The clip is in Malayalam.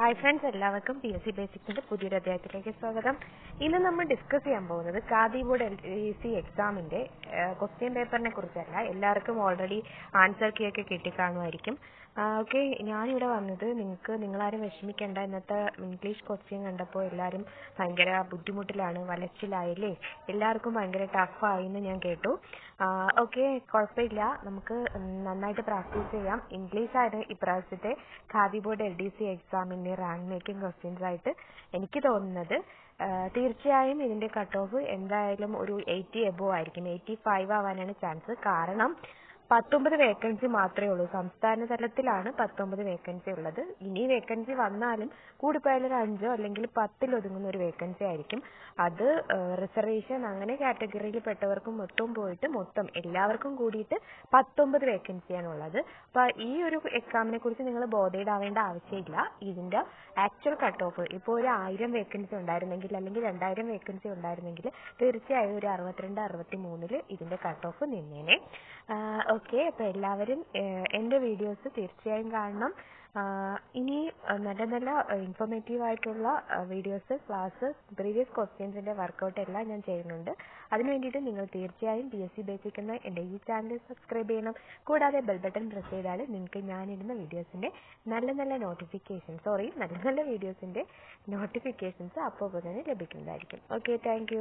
ഹായ് ഫ്രണ്ട്സ് എല്ലാവർക്കും പി എസ് സി ബേസിക്സിന്റെ പുതിയൊരു അധ്യായത്തിലേക്ക് സ്വാഗതം. ഇന്ന് നമ്മൾ ഡിസ്കസ് ചെയ്യാൻ പോകുന്നത് ഖാദി ബോർഡ് എൽ സി എക്സാമിന്റെ ക്വസ്റ്റ്യൻ പേപ്പറിനെ കുറിച്ചല്ല. എല്ലാവർക്കും ഓൾറെഡി ആൻസർ കീ ഒക്കെ കിട്ടിക്കാണുമായിരിക്കും. ഓക്കെ ഞാനിവിടെ വന്നത് നിങ്ങൾക്ക് നിങ്ങളാരും വിഷമിക്കേണ്ട. ഇന്നത്തെ ഇംഗ്ലീഷ് ക്വസ്റ്റ്യൻ കണ്ടപ്പോൾ എല്ലാവരും ഭയങ്കര ബുദ്ധിമുട്ടിലാണ് വലച്ചിലായില്ലേ? എല്ലാവർക്കും ഭയങ്കര ടഫ് ആയി എന്ന് ഞാൻ കേട്ടു. ഓക്കെ കുഴപ്പമില്ല. നമുക്ക് നന്നായിട്ട് പ്രാക്ടീസ് ചെയ്യാം. ഇംഗ്ലീഷ് ആണ് ഇപ്രാവശ്യത്തെ Khadi board L D C എക്സാമിന്റെ റാങ്ക് മേക്കിംഗ് ക്വസ്റ്റ്യൻസ് ആയിട്ട് എനിക്ക് തോന്നുന്നത് തീർച്ചയായും ഇതിന്റെ കട്ട് ഓഫ് എന്തായാലും ഒരു എയ്റ്റി എബോ ആയിരിക്കും. എയ്റ്റി ഫൈവ് ആവാനാണ് ചാൻസ് കാരണം പത്തൊമ്പത് വേക്കൻസി മാത്രമേ ഉള്ളൂ. സംസ്ഥാന തലത്തിലാണ് പത്തൊമ്പത് വേക്കൻസി ഉള്ളത്. ഇനി വേക്കൻസി വന്നാലും കൂടിപ്പോയാൽ ഒരു അഞ്ചോ അല്ലെങ്കിൽ പത്തിൽ ഒതുങ്ങുന്ന ഒരു വേക്കൻസി ആയിരിക്കും. അത് റിസർവേഷൻ അങ്ങനെ കാറ്റഗറിയിൽ പെട്ടവർക്കും മൊത്തം പോയിട്ട് മൊത്തം എല്ലാവർക്കും കൂടിയിട്ട് പത്തൊമ്പത് വേക്കൻസിയാണ് ഉള്ളത്. അപ്പൊ ഈ ഒരു എക്സാമിനെ കുറിച്ച് നിങ്ങൾ ബോധേഡാവേണ്ട ആവശ്യമില്ല. ഇതിന്റെ ആക്ച്വൽ കട്ട് ഓഫ് ഇപ്പോൾ ഒരു ആയിരം വേക്കൻസി ഉണ്ടായിരുന്നെങ്കിൽ അല്ലെങ്കിൽ രണ്ടായിരം വേക്കൻസി ഉണ്ടായിരുന്നെങ്കിൽ തീർച്ചയായും ഒരു അറുപത്തിരണ്ട് അറുപത്തി മൂന്നിൽ ഇതിന്റെ കട്ട് ഓഫ് നിന്നേനെ. ഓക്കെ അപ്പോൾ എല്ലാവരും എന്റെ വീഡിയോസ് തീർച്ചയായും കാണണം. ഇനി നല്ല നല്ല ഇൻഫോർമേറ്റീവ് ആയിട്ടുള്ള വീഡിയോസ് ക്ലാസ് പ്രീവിയസ് ക്വസ്റ്റ്യൻസിന്റെ വർക്കൗട്ട് എല്ലാം ഞാൻ ചെയ്യുന്നുണ്ട്. അതിനു വേണ്ടിയിട്ട് നിങ്ങൾ തീർച്ചയായും പി എസ് സി ബേസിക് എന്ന എന്റെ ഈ ചാനൽ സബ്സ്ക്രൈബ് ചെയ്യണം. കൂടാതെ ബെൽ ബട്ടൺ പ്രസ് ചെയ്താൽ നിങ്ങൾക്ക് ഞാനിടുന്ന വീഡിയോസിന്റെ നല്ല നല്ല നോട്ടിഫിക്കേഷൻ സോറി നല്ല നല്ല വീഡിയോസിന്റെ നോട്ടിഫിക്കേഷൻസ് അപ്പോൾ തന്നെ ലഭിക്കുന്നതായിരിക്കും. Okay thank